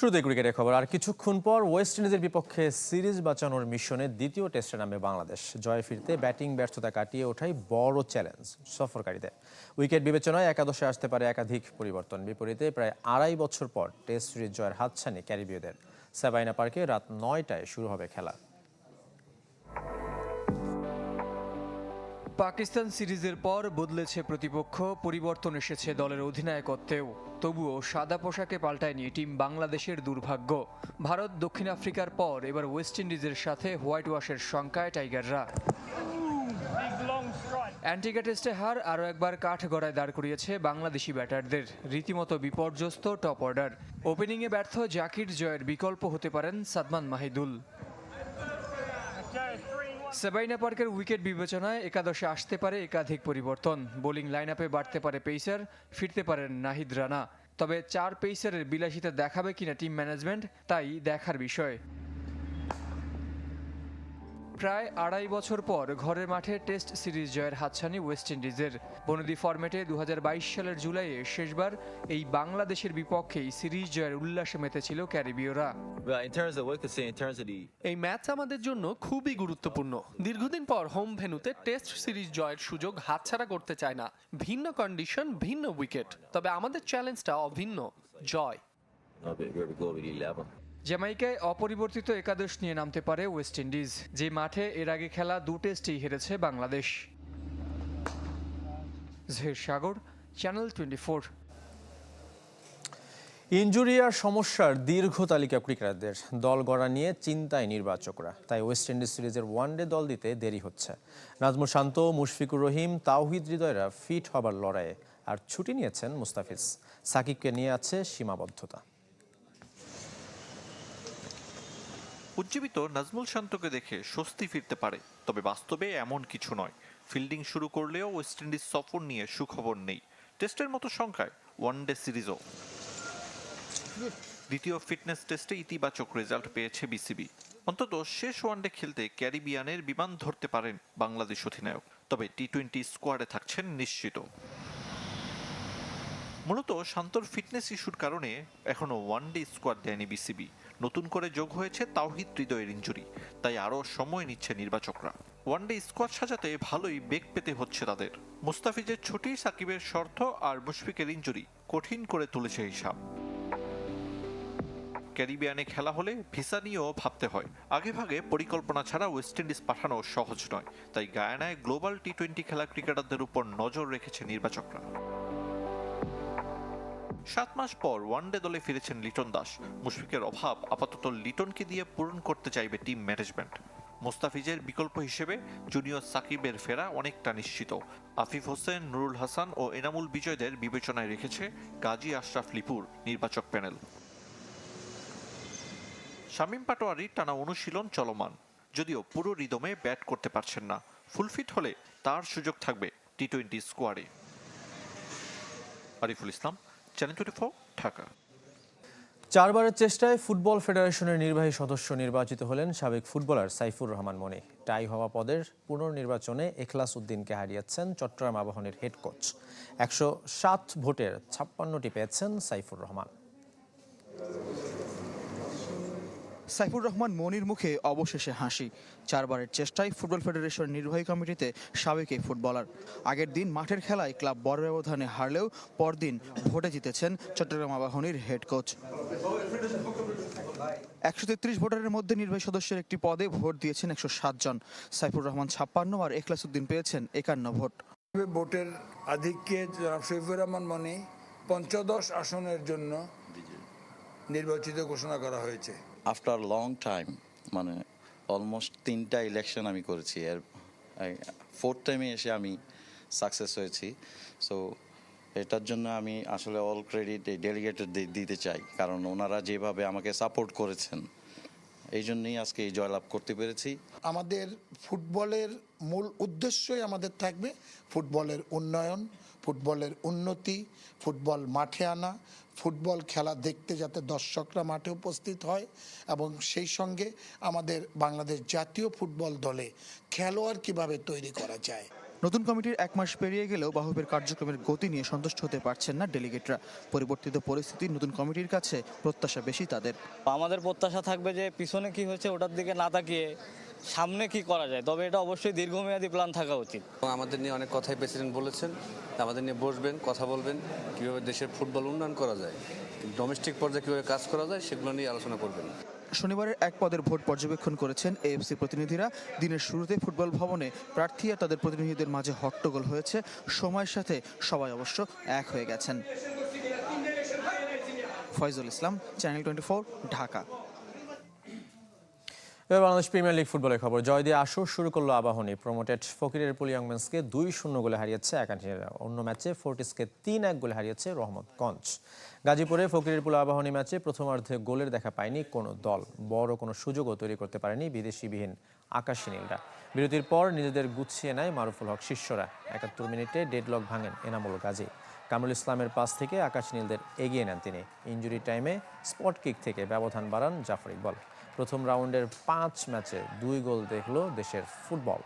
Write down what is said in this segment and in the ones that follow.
শুরুতে ক্রিকেটের খবর। আর কিছুক্ষণ পর ওয়েস্ট ইন্ডিজের বিপক্ষে সিরিজ বাঁচানোর মিশনে দ্বিতীয় টেস্টে নামে বাংলাদেশ। জয় ফিরতে ব্যাটিং ব্যর্থতা কাটিয়ে ওঠাই বড় চ্যালেঞ্জ সফরকারীদের। উইকেট বিবেচনায় একাদশে আসতে পারে একাধিক পরিবর্তন। বিপরীতে প্রায় আড়াই বছর পর টেস্ট সিরিজ জয়ের হাতছানি ক্যারিবীয়দের। সাবাইনা পার্কে রাত নয়টায় শুরু হবে খেলা। পাকিস্তান সিরিজের পর বদলেছে প্রতিপক্ষ, পরিবর্তন এসেছে দলের অধিনায়কত্বেও। তবুও সাদা পোশাকে পাল্টায়নি টিম বাংলাদেশের দুর্ভাগ্য। ভারত দক্ষিণ আফ্রিকার পর, এবার ওয়েস্ট ইন্ডিজের সাথে হোয়াইট ওয়াশের শঙ্কায় টাইগাররা। অ্যান্টিগা টেস্টে হার আরও একবার কাঠ গড়ায় দাঁড় করিয়েছে বাংলাদেশি ব্যাটারদের। রীতিমতো বিপর্যস্ত টপ অর্ডার। ওপেনিংয়ে ব্যর্থ জাকির জয়ের বিকল্প হতে পারেন সাদমান মাহিদুল। সেবাইনা পার্কের উইকেট বিবেচনায় একাদশে আসতে পারে একাধিক পরিবর্তন। বোলিং লাইন আপে বাড়তে পারে পেসার, ফিরতে পারেন নাহিদ রানা। তবে চার পেসারের বিলাসিতা দেখাবে কিনা টিম ম্যানেজমেন্ট, তাই দেখার বিষয়। প্রায় আড়াই বছর পর ঘরের মাঠে টেস্ট সিরিজ জয়ের হাতছানি ওয়েস্ট ইন্ডিজের। বনদী ফরম্যাটে দু হাজার বাইশ সালের জুলাইয়ে শেষবার এই বাংলাদেশের বিপক্ষেই সিরিজ জয়ের উল্লাসে মেতেছিল ক্যারিবীয়রা। এই ম্যাচ আমাদের জন্য খুবই গুরুত্বপূর্ণ। দীর্ঘদিন পর হোম ভেন্যুতে টেস্ট সিরিজ জয়ের সুযোগ হাতছাড়া করতে চায় না। ভিন্ন কন্ডিশন ভিন্ন উইকেট। তবে আমাদের চ্যালেঞ্জটা অভিন্ন। জয়। জ্যামাইকায় অপরিবর্তিত একাদশ নিয়ে নামতে পারে ওয়েস্ট ইন্ডিজ, যে মাঠে এর আগে খেলা দু টেস্টেই হেরেছে Bangladesh. Sagar, channel twenty four. Injury আর সমস্যার দীর্ঘ তালিকা ক্রিকেটারদের দল গড়া নিয়ে চিন্তায় নির্বাচকরা। তাই ওয়েস্ট ইন্ডিজ সিরিজের ওয়ানডে দল দিতে দেরি হচ্ছে। নাজমুল শান্ত, মুশফিকুর রহিম, তাওহিদ হৃদয়রা ফিট হবার লড়াইয়ে আর ছুটি নিয়েছেন মুস্তাফিজ। সাকিবকে নিয়ে আছে সীমাবদ্ধতা। উজ্জীবিত নাজমুল শান্তকে দেখে স্বস্তি ফিরতে পারে, তবে বাস্তবে এমন কিছু নয়। ফিল্ডিং শুরু করলেও ওয়েস্ট ইন্ডিজ সফর নিয়ে সুখবর নেই। টেস্টের মতো সংখ্যায় ওয়ানডে সিরিজও। দ্বিতীয় ফিটনেস টেস্টে ইতিবাচক রেজাল্ট পেয়েছে বিসিবি। অন্তত শেষ ওয়ানডে খেলতে ক্যারিবিয়ানের বিমান ধরতে পারেন বাংলাদেশ অধিনায়ক, তবে টি টোয়েন্টি স্কোয়াডে থাকছেন নিশ্চিত। মূলত শান্তর ফিটনেস ইস্যুর কারণে এখনও ওয়ানডে স্কোয়াড দেয়নি বিসিবি। নতুন করে যোগ হয়েছে তাওহিদ হৃদয়ের ইঞ্জুরি। তাই আরও সময় নিচ্ছে নির্বাচকরা। ওয়ানডে স্কোয়াড সাজাতে ভালোই বেগ পেতে হচ্ছে তাদের। মুস্তাফিজের ছুটি, সাকিবের শর্ত আর মুশফিকের ইঞ্জুরি কঠিন করে তুলেছে হিসাব। ক্যারিবিয়ানে খেলা হলে ভিসা নিয়েও ভাবতে হয়। আগেভাগে পরিকল্পনা ছাড়া ওয়েস্ট ইন্ডিজ পাঠানো সহজ নয়। তাই গায়ানায় গ্লোবাল টি টোয়েন্টি খেলা ক্রিকেটারদের উপর নজর রেখেছে নির্বাচকরা। সাত মাস পর ওয়ানডে দলে ফিরেছেন লিটন দাস। মুশফিকের অভাব আপাতত লিটনকে দিয়ে পূরণ করতে চাইবে টিম ম্যানেজমেন্ট মোস্তাফিজের বিকল্প হিসেবে জুনিয়র সাকিবের ফেরা অনেকটা নিশ্চিত। আফিফ হোসেন, নুরুল হাসান ও এনামুল বিজয়দের বিবেচনায় রেখেছে গাজী আশরাফ লিপুর নির্বাচক প্যানেল। শামীম পাটোয়ারি টানা অনুশীলন চলমান। যদিও পুরো রিদমে ব্যাট করতে পারছেন না। ফুলফিট হলে তার সুযোগ থাকবে টি টোয়েন্টি স্কোয়াডে Ariful Islam channel twenty four Dhaka চারবারের চেষ্টায় ফুটবল ফেডারেশনের নির্বাহী সদস্য নির্বাচিত হলেন সাবেক ফুটবলার সাইফুর রহমান মনি। টাই হওয়া পদের পুনর্নির্বাচনে এখলাস উদ্দিনকে হারিয়েছেন চট্টগ্রাম আবাহনের হেড কোচ একশো সাত ভোটের ছাপ্পান্নটি পেয়েছেন সাইফুর রহমান। সাইফুর রহমান মনির মুখে অবশেষে হাসি। চারবারের চেষ্টায় ফুটবল ফেডারেশন নির্বাহী কমিটিতে সাবেক এই ফুটবলার। আগের দিন মাঠের খেলায় ক্লাব বড় ব্যবধানে হারলেও পরদিন ভোটে জিতেছেন চট্টগ্রাম আবাহনীর হেড কোচ। একশো তেত্রিশ ভোটারের মধ্যে নির্বাহী সদস্যের একটি পদে ভোট দিয়েছেন একশো সাত জন। সাইফুর রহমান ছাপ্পান্ন আর এখলাস উদ্দিন পেয়েছেন একান্ন ভোট। ভোটের আধিক্যে শরীফুর রহমান মনি পঞ্চদশ আসনের জন্য নির্বাচিত ঘোষণা করা হয়েছে। আফটার লং টাইম মানে অলমোস্ট তিনটা ইলেকশন আমি করেছি। এর ফোর্থ টাইমে এসে আমি সাকসেস হয়েছি। সো এটার জন্য আমি আসলে অল ক্রেডিট এই ডেলিগেটেড দিতে চাই। কারণ ওনারা যেভাবে আমাকে সাপোর্ট করেছেন এই জন্যই আজকে এই জয়লাভ করতে পেরেছি। আমাদের ফুটবলের মূল উদ্দেশ্যই আমাদের থাকবে ফুটবলের উন্নয়ন ফুটবলের উন্নতি ফুটবল মাঠে আনা ফুটবল খেলা দেখতে যাতে দর্শকরা মাঠে উপস্থিত হয় এবং সেই সঙ্গে আমাদের বাংলাদেশ জাতীয় ফুটবল দলে খেলোয়াড় কীভাবে তৈরি করা যায়। নতুন কমিটির এক মাস পেরিয়ে গেলেও বাহুবের কার্যক্রমের গতি নিয়ে সন্তুষ্ট হতে পারছেন না ডেলিগেটরা। পরিবর্তিত পরিস্থিতি নতুন কমিটির কাছে প্রত্যাশা বেশি তাদের। আমাদের প্রত্যাশা থাকবে যে পিছনে কি হয়েছে ওটার দিকে না তাকিয়ে সামনে কি করা যায়? তবে এটা অবশ্যই দীর্ঘমেয়াদী প্ল্যান থাকা উচিত। আমাদের নিয়ে অনেক কথাই প্রেসিডেন্ট বলেছেন। আমাদের নিয়ে বসবেন কথা বলবেন কীভাবে দেশের ফুটবল উন্নয়ন করা যায় ডোমেস্টিক পর্যায়ে কীভাবে কাজ করা যায় সেগুলো নিয়ে আলোচনা করবেন। শনিবারের এক পদের ভোট পর্যবেক্ষণ করেছেন এএফসি প্রতিনিধিরা। দিনের শুরুতে ফুটবল ভবনে প্রার্থী আর তাদের প্রতিনিধিদের মাঝে হট্টগোল হয়েছে। সময়ের সাথে সবাই অবশ্য এক হয়ে গেছেন। Faizul Islam channel twenty Dhaka. এবার বাংলাদেশ প্রিমিয়ার লিগ ফুটবলের খবর। জয় দিয়ে আসর শুরু করল আবাহনী। প্রমোটেড ফকিরের পুলি ইয়াংম্যান্সকে দুই শূন্য গোলে হারিয়েছে একাঠিরা অন্য ম্যাচে ফোর্টিসকে তিন এক গোলে হারিয়েছে রহমতগঞ্জ গাজীপুরে ফকিরের পুল আবাহনী ম্যাচে প্রথমার্ধে গোলের দেখা পায়নি কোনো দল। বড় কোনো সুযোগও তৈরি করতে পারেনি বিদেশিবিহীন আকাশী নীলরা। বিরতির পর নিজেদের গুছিয়ে নেয় মারুফুল হক শিষ্যরা। একাত্তর মিনিটে ডেডলক ভাঙেন এনামুল গাজী। কামরুল ইসলামের পাস থেকে আকাশ নীলদের এগিয়ে নেন তিনি। ইঞ্জুরি টাইমে স্পট কিক থেকে ব্যবধান বাড়ান জাফর ইকবল। প্রথম রাউন্ডের পাঁচ ম্যাচে দুই গোল দেখল দেশের ফুটবল।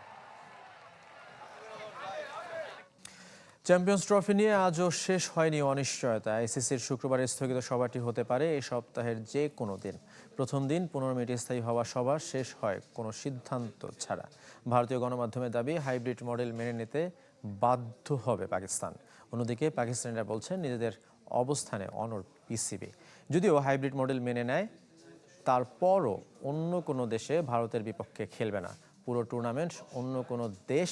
চ্যাম্পিয়ন্স ট্রফি নিয়ে আজও শেষ হয়নি অনিশ্চয়তা। আইসিসির শুক্রবারের স্থগিত সভাটি হতে পারে এই সপ্তাহের যে কোনো দিন। প্রথম দিন পনেরো মিনিট স্থায়ী হওয়া সভা শেষ হয় কোনো সিদ্ধান্ত ছাড়া। ভারতীয় গণমাধ্যমের দাবি, হাইব্রিড মডেল মেনে নিতে বাধ্য হবে পাকিস্তান। অন্যদিকে পাকিস্তানিরা বলছেন, নিজেদের অবস্থানে অনর পিসিবি। যদিও হাইব্রিড মডেল মেনে নেয় তারপরও অন্য কোনো দেশে ভারতের বিপক্ষে খেলবে না। পুরো টুর্নামেন্ট অন্য কোনো দেশ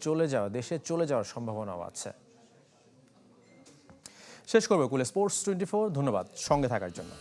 চলে যাওয়া, দেশে চলে যাওয়ার সম্ভাবনাও আছে। শেষ করবে কুলে স্পোর্টস টোয়েন্টি ফোর ধন্যবাদ সঙ্গে থাকার জন্য।